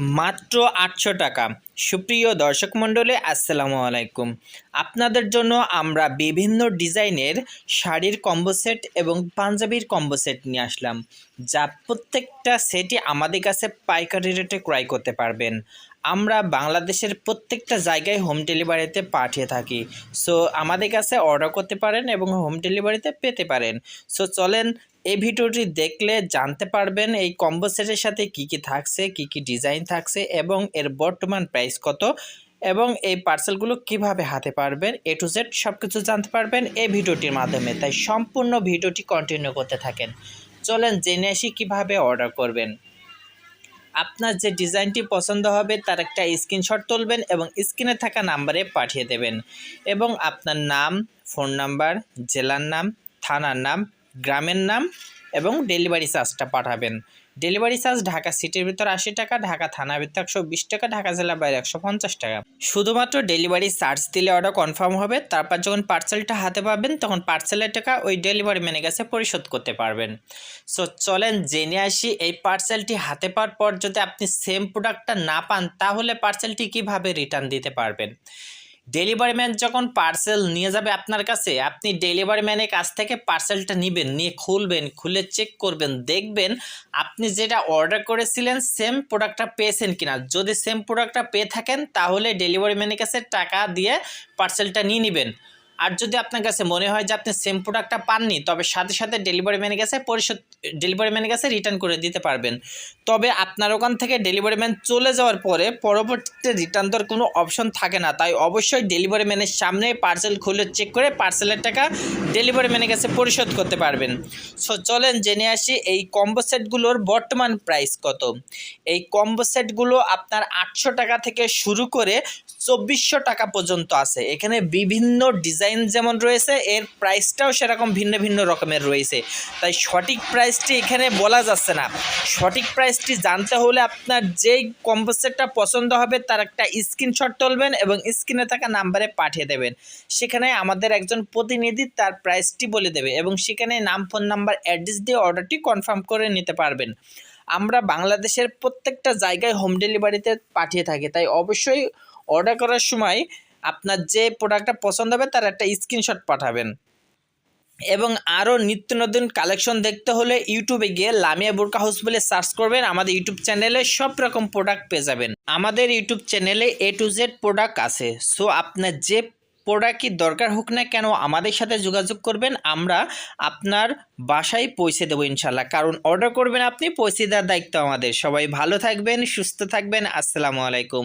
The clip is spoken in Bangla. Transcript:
মাত্র আটশো টাকা। সুপ্রিয় দর্শক মণ্ডলী, আসসালামু আলাইকুম। আপনাদের জন্য আমরা বিভিন্ন ডিজাইনের শাড়ির কম্বো সেট এবং পাঞ্জাবির কম্বো সেট নিয়ে আসলাম, যা প্রত্যেকটা সেটই আমাদের কাছে পাইকারি রেটে ক্রয় করতে পারবেন। আমরা বাংলাদেশের প্রত্যেকটা জায়গায় হোম ডেলিভারিতে পাঠিয়ে থাকি। সো আমাদের কাছে অর্ডার করতে পারেন এবং হোম ডেলিভারিতে পেতে পারেন। সো চলেন এই ভিডিওটি দেখলে জানতে পারবেন এই কম্বো সেটের সাথে কি কি থাকছে, কি কি ডিজাইন থাকছে এবং এর বর্তমান প্রাইস কত এবং এই পার্সেলগুলো কীভাবে হাতে পারবেন এ টু জেড সব কিছু জানতে পারবেন এই ভিডিওটির মাধ্যমে। তাই সম্পূর্ণ ভিডিওটি কন্টিনিউ করতে থাকেন। চলেন জেনে আসি কীভাবে অর্ডার করবেন। আপনার যে ডিজাইনটি পছন্দ হবে, তার একটা স্ক্রিনশট তুলবেন এবং স্ক্রিনে থাকা নাম্বারে পাঠিয়ে দেবেন। এবং আপনার নাম ফোন নাম্বার জেলার নাম, থানার নাম গ্রামের নাম এবং ডেলিভারি চার্জটা পাঠাবেন। ডেলিভারি চার্জ ঢাকা সিটির ভিতর আশি টাকা, ঢাকা থানার ভিতর একশো বিশ টাকা, ঢাকা জেলার বাইরে একশো পঞ্চাশ টাকা। শুধুমাত্র ডেলিভারি চার্জ দিলে অর্ডার কনফার্ম হবে। তারপর যখন পার্সেলটা হাতে পাবেন, তখন পার্সেলের টাকা ওই ডেলিভারি ম্যানের কাছে পরিশোধ করতে পারবেন। সো চলেন জেনে আসি এই পার্সেলটি হাতে পাওয়ার পর যদি আপনি সেম প্রোডাক্টটা না পান, তাহলে পার্সেলটি কীভাবে রিটার্ন দিতে পারবেন? ডেলিভারি ম্যান যখন পার্সেল নিয়ে যাবে আপনার কাছে, আপনি ডেলিভারি ম্যানের কাছ থেকে পার্সেলটা নেবেন, নিয়ে খুলবেন, খুলে চেক করবেন, দেখবেন আপনি যেটা অর্ডার করেছিলেন সেম প্রোডাক্টটা পেয়েছেন কিনা। যদি সেম প্রোডাক্টটা পেয়ে থাকেন, তাহলে ডেলিভারি ম্যানের কাছে টাকা দিয়ে পার্সেলটা নিয়ে নেবেন। আর যদি আপনার কাছে মনে হয় যে আপনি সেম প্রোডাক্টটা পাননি, তবে সাথে সাথে ডেলিভারি ম্যানের কাছে পরিশোধ ডেলিভারি ম্যানের কাছে রিটার্ন করে দিতে পারবেন। তবে আপনার ওখান থেকে ডেলিভারি ম্যান চলে যাওয়ার পরে পরবর্তীতে রিটার্ন দেওয়ার কোনো অপশন থাকে না। তাই অবশ্যই ডেলিভারি ম্যানের সামনে পার্সেল খুলে চেক করে পার্সেলের টাকা ডেলিভারি ম্যানের কাছে পরিশোধ করতে পারবেন। সো চলেন জেনে আসি এই কম্বো সেটগুলোর বর্তমান প্রাইস কত। এই কম্বো সেটগুলো আপনার আটশো টাকা থেকে শুরু করে চব্বিশশো টাকা পর্যন্ত আছে। এখানে বিভিন্ন ডিজাইন যেমন রয়েছে, এর প্রাইসটাও সেরকম ভিন্ন ভিন্ন রকমের রয়েছে। তাই সঠিক প্রাইসটি এখানে বলা যাচ্ছে না। সঠিক প্রাইসটি জানতে হলে আপনার যেই কম্বো সেটটা পছন্দ হবে, তার একটা স্ক্রিনশট তুলবেন এবং স্ক্রিনে থাকা নাম্বারে পাঠিয়ে দেবেন। সেখানে আমাদের একজন প্রতিনিধি তার প্রাইসটি বলে দেবে এবং সেখানে নাম ফোন নাম্বার অ্যাড্রেস দিয়ে অর্ডারটি কনফার্ম করে নিতে পারবেন। আমরা বাংলাদেশের প্রত্যেকটা জায়গায় হোম ডেলিভারিতে পাঠিয়ে থাকি। তাই অবশ্যই অর্ডার করার সময় আপনার যে প্রোডাক্টটা পছন্দ হবে, তার একটা স্ক্রিনশট পাঠাবেন। এবং আরও নিত্য নতুন কালেকশন দেখতে হলে ইউটিউবে গিয়ে লামিয়া বোরকা হাউস বলে সার্চ করবেন। আমাদের ইউটিউব চ্যানেলে সব রকম প্রোডাক্ট পেয়ে যাবেন। আমাদের ইউটিউব চ্যানেলে এ টু জেড প্রোডাক্ট আছে। সো আপনার যে প্রোডাক্টই দরকার হোক না কেন, আমাদের সাথে যোগাযোগ করবেন। আমরা আপনার বাসায় পৌঁছে দেবো ইনশাল্লাহ কারণ অর্ডার করবেন আপনি, পৌঁছে দেওয়ার দায়িত্ব আমাদের। সবাই ভালো থাকবেন, সুস্থ থাকবেন। আসসালামু আলাইকুম।